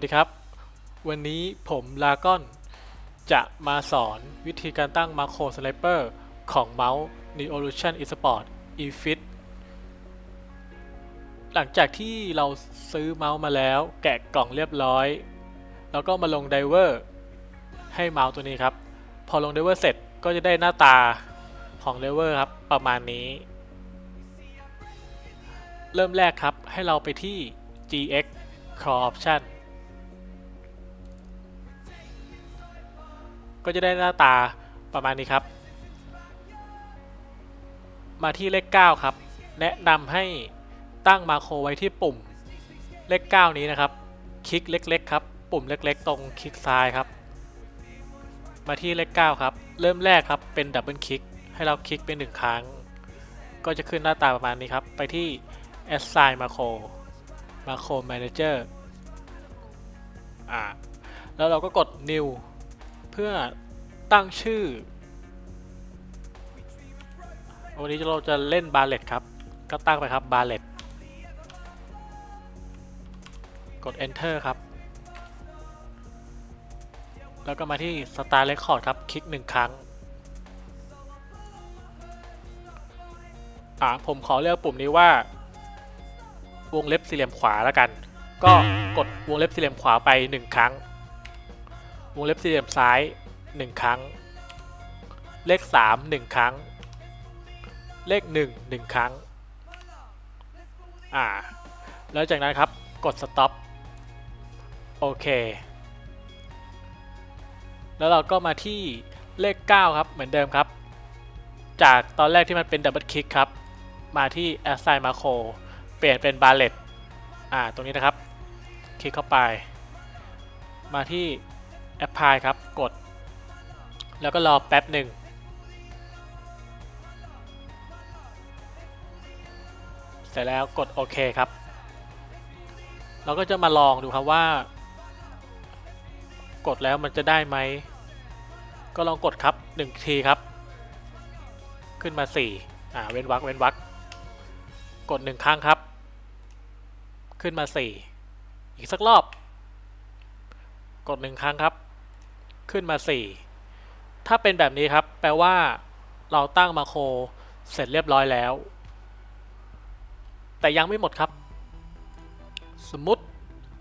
วัสดีครับ วันนี้ผมลากอน จะมาสอนวิธีการตั้งมาโครสไลเปอร์ของเมาส์ Neolution eSport eFit หลังจากที่เราซื้อเมาส์มาแล้ว แกะกล่องเรียบร้อย แล้วก็มาลงไดเวอร์ให้เมาส์ตัวนี้ครับ พอลงไดเวอร์เสร็จก็จะได้หน้าตาของไดเวอร์ครับ ประมาณนี้ เริ่มแรกครับให้เราไปที่ GX Core Option ก็จะได้หน้าตาประมาณนี้ครับ มาที่เลข 9 ครับ แนะนำให้ตั้งมาโครไว้ที่ปุ่มเลข 9 นี้นะครับ คลิกเล็ก ๆ ครับ ปุ่มเล็ก ๆ ตรงคลิกซ้ายครับ มาที่เลข 9 ครับ เริ่มแรกครับเป็นดับเบิลคลิกให้เราคลิกเป็นหนึ่งครั้ง ก็จะขึ้นหน้าตาประมาณนี้ครับ ไปที่ Assign Macro Macro Manager อ่าแล้วเราก็กด New เพื่อตั้งชื่อ วันนี้เราจะเล่นบาเลตครับ ก็ตั้งไปครับบาเลตกด Enter ครับ แล้วก็มาที่ Start Record ครับ คลิกหนึ่งครั้ง อ่าผมขอเลือกปุ่มนี้ว่า วงเล็บสี่เหลี่ยมขวาแล้วกัน ก็กดวงเล็บสี่เหลี่ยมขวาไปหนึ่งครั้ง วงเล็บสี่เหลี่ยมซ้าย 1 ครั้ง เลข 3 1 ครั้ง เลข 1 1 ครั้ง อ่า แล้วจากนั้นครับ กด stop โอเค แล้วเราก็มาที่เลข 9 ครับ เหมือนเดิมครับ จากตอนแรกที่มันเป็นดับเบิลคลิกครับ มาที่ assign macro เปลี่ยนเป็น ballet อ่า ตรงนี้นะครับ คลิกเข้าไป มาที่ apply ครับกด แล้วก็รอแป๊บหนึ่งเสร็จแล้วกดโอเคครับ เราก็จะมาลองดูครับว่า กดแล้วมันจะได้ไหม ก็ลองกดครับ1ทีครับ ขึ้นมา4อ่าเว้นวรรคเว้นวรรคกด1ครั้งครับ ขึ้นมา 4 อีกสักรอบ กด1ครั้งครับ ขึ้นมา 4 ถ้าเป็นแบบนี้ครับ แปลว่า เราตั้งมาโครเสร็จเรียบร้อยแล้ว แต่ยังไม่หมดครับ สมมติ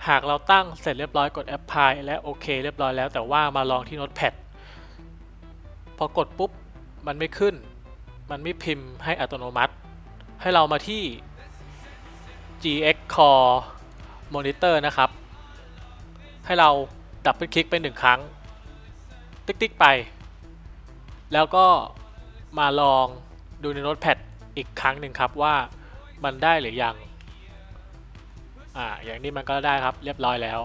หากเราตั้งเสร็จเรียบร้อยกด apply และโอเคเรียบร้อยแล้ว แต่ว่ามาลองที่ notepad พอกดปุ๊บ มันไม่ขึ้น มันไม่พิมพ์ให้อัตโนมัติ ให้เรามาที่ GX Core Monitor นะครับ ให้เราดับเบิลคลิกไปหนึ่งครั้ง ติ๊กๆไป แล้วก็มาลองดูในโน้ตแพดอีกครั้งหนึ่งครับว่ามันได้หรือยัง อ่า อย่างนี้มันก็ได้ครับเรียบร้อยแล้ว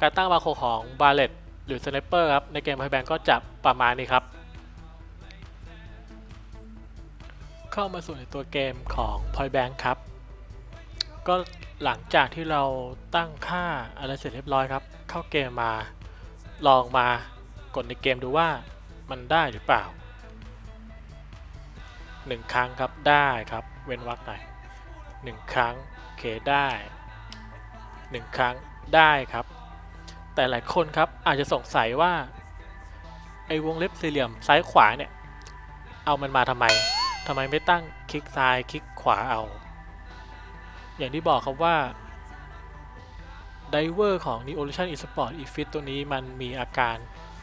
การตั้งมาโคของ b a r l e t หรือ Sniper ครับ ในเกม Point Blank ก็จะประมาณนี้ครับ เข้ามาสู่ในตัวเกมของ Point Blank ครับ ก็หลังจากที่เราตั้งค่าอะไรเสร็จเรียบร้อยครับ เข้าเกมมา ลองมากดในเกมดูว่ามันได้หรือเปล่าหนึ่งครั้งครับได้ครับ เว้นวรรคหน่อยหนึ่งครั้งโอเคได้หนึ่งครั้งได้ครับ แต่หลายคนครับอาจจะสงสัยว่าไอ้วงเล็บสี่เหลี่ยมซ้ายขวาเนี่ย เอามันมาทำไมทำไมไม่ตั้งคลิกซ้ายคลิกขวาเอา อย่างที่บอกครับว่า ไดเวอร์ของ Neolution eSport eFit ตัวนี้มันมีอาการ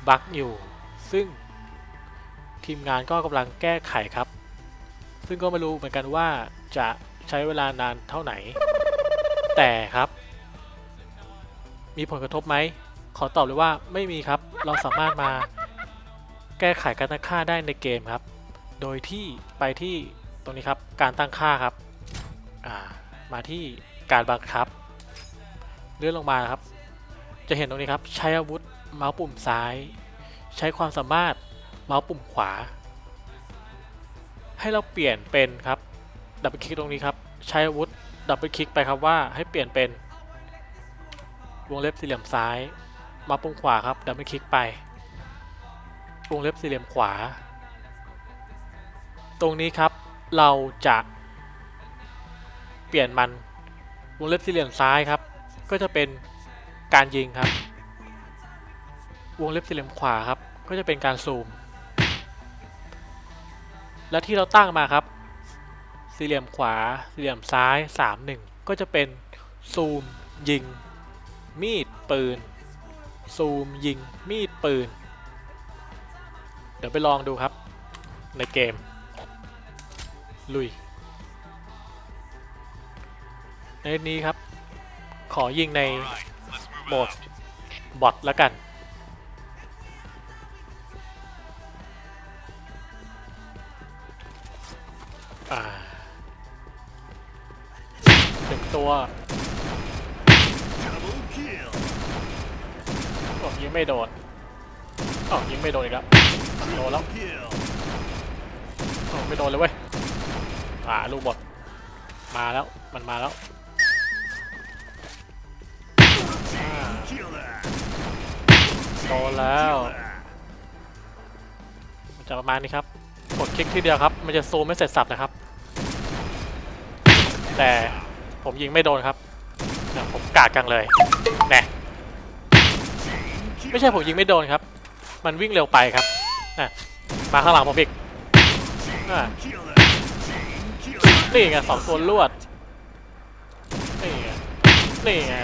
บั๊กอยู่ ซึ่งทีมงานก็กำลังแก้ไขครับ ซึ่งก็ไม่รู้เหมือนกันว่าจะใช้เวลานานเท่าไหร่แต่ครับ มีผลกระทบไหม ขอตอบเลยว่าไม่มีครับ เราสามารถมาแก้ไขการตั้งค่าได้ในเกมครับ โดยที่ไปที่ตรงนี้ครับ การตั้งค่าครับ มาที่การบังคับ ลื่อนลงมาครับ จะเห็นตรงนี้ครับ ใช้อาวุธเมาส์ปุ่มซ้าย ใช้ความสามารถเมาส์ปุ่มขวา ให้เราเปลี่ยนเป็นครับดับเบิลคลิกตรงนี้ครับ ใช้อาวุธดับเบิลคลิกไปครับว่าให้เปลี่ยนเป็น วงเล็บสี่เหลี่ยมซ้ายเมาส์ปุ่มขวาครับดับเบิลคลิกไป วงเล็บสี่เหลี่ยมขวา ตรงนี้ครับเราจะเปลี่ยนมันวงเล็บสี่เหลี่ยมซ้ายครับ ก็จะเป็นการยิงครับ วงเล็บสี่เหลี่ยมขวาครับ ก็จะเป็นการซูม และที่เราตั้งมาครับ สี่เหลี่ยมขวา สี่เหลี่ยมซ้าย 3 1 ก็จะเป็นซูม ยิง มีด ปืน ซูม ยิง มีด ปืน เดี๋ยวไปลองดูครับ ในเกม ลุย ในนี้ครับ ขอยิงในโหมดบอทแล้วกัน อ่าหนึ่งตัว Double kill. โอ้ยิงไม่โดนอ๋อยิงไม่โดนอีกแล้วโดนแล้ว Kill. โอ้ไม่โดนเลยเว้ยอ่าลูกบอทมาแล้ว มันมาแล้ว โดนแล้วมันจะประมาณนี้ครับ กดคลิกทีเดียวครับ มันจะซูมไม่เสร็จสับนะครับ แต่ผมยิงไม่โดนครับผมกาดกังเลยแน่ไม่ใช่ผมยิงไม่โดนครับ มันวิ่งเร็วไปครับน่ะมาข้างหลังผมอีกนี่ไงสองตัวลวดนี่ไงนี่ไง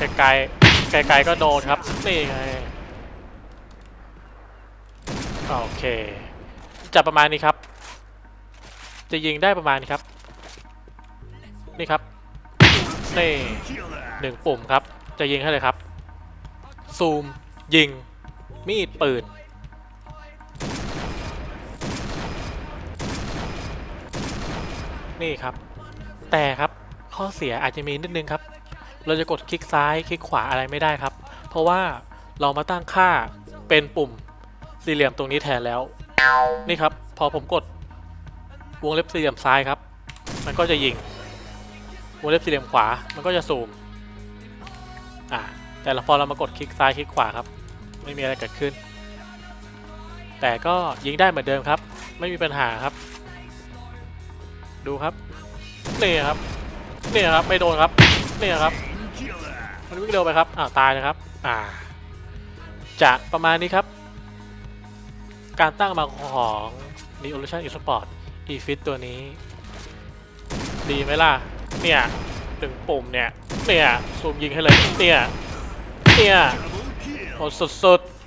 ไกลๆไกลๆก็โดนครับ นี่ไง โอเคจะประมาณนี้ครับ จะยิงได้ประมาณนี้ครับ นี่ครับ นี่หนึ่งปุ่มครับ จะยิงให้เลยครับ ซูม ยิง มีด ปืนนี่ครับ แต่ครับข้อเสียอาจจะมีนิดนึงครับ เราจะกดคลิกซ้ายคลิกขวาอะไรไม่ได้ครับ เพราะว่าเรามาตั้งค่าเป็นปุ่มสี่เหลี่ยมตรงนี้แทนแล้ว นี่ครับ พอผมกดวงเล็บสี่เหลี่ยมซ้ายครับ มันก็จะยิง วงเล็บสี่เหลี่ยมขวา มันก็จะซูม อ่า แต่ละพอเรามากดคลิกซ้ายคลิกขวาครับ ไม่มีอะไรเกิดขึ้น แต่ก็ยิงได้เหมือนเดิมครับ ไม่มีปัญหาครับ ดูครับ นี่ครับ นี่ครับ ไม่โดนครับ นี่ครับ มันวิ่งเร็วไปครับอ้าวตายนะครับอ่าจะประมาณนี้ครับ การตั้งมาของ Neolution Esport eFit ตัวนี้ ดีไหมล่ะ เนี่ยหนึ่งปุ่มเนี่ย เนี่ย ซูมยิงให้เลย เนี่ย เนี่ยโหดสุดๆ